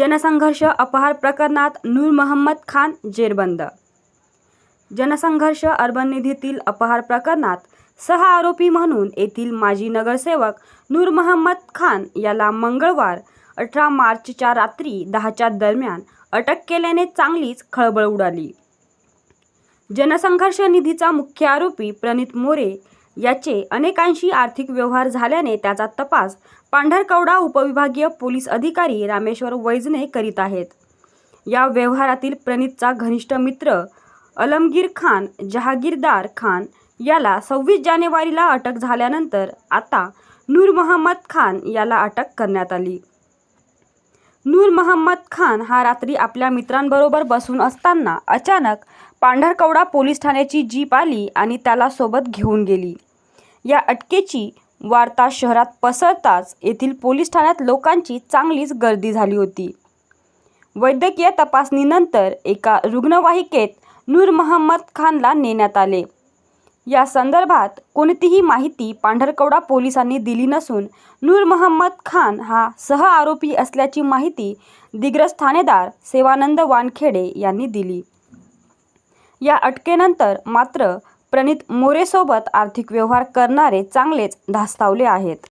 जनसंघर्ष अपहार प्रकरणात नूर मोहम्मद खान जेरबंद. जनसंघर्ष अर्बन निधीतील अपहार प्रकरणात सहा आरोपी म्हणून येथील माजी नगरसेवक नूर मोहम्मद खान याला मंगळवार अठरा मार्चच्या रात्री दहाच्या दरम्यान अटक केल्याने चांगलीच खळबळ उडाली. जनसंघर्ष निधीचा मुख्य आरोपी प्रणित मोरे याचे अनेकांशी आर्थिक व्यवहार झाल्याने त्याचा तपास पांढरकवडा उपविभागीय पोलीस अधिकारी रामेश्वर वैजने करीत आहेत. या व्यवहारातील प्रणितचा घनिष्ठ मित्र अलमगीर खान जहागीरदार खान याला सव्वीस जानेवारीला अटक झाल्यानंतर आता नूर मोहम्मद खान याला अटक करण्यात आली. नूर मोहम्मद खान हा रात्री आपल्या मित्रांबरोबर बसून असताना अचानक पांढरकवडा पोलीस ठाण्याची जीप आली आणि त्याला सोबत घेऊन गेली. या अटकेची वार्ता शहरात पसरताच येथील पोलीस ठाण्यात लोकांची चांगलीच गर्दी झाली होती. वैद्यकीय तपासणीनंतर एका रुग्णवाहिकेत नूर महम्मद खानला नेण्यात आले. या संदर्भात कोणतीही माहिती पांढरकवडा पोलिसांनी दिली नसून नूर महम्मद खान हा सह आरोपी असल्याची माहिती दिग्रस ठाणेदार सेवानंद वानखेडे यांनी दिली. या अटकेनंतर मात्र प्रणित मोरेसोबत आर्थिक व्यवहार करणारे चांगलेच धास्तावले आहेत.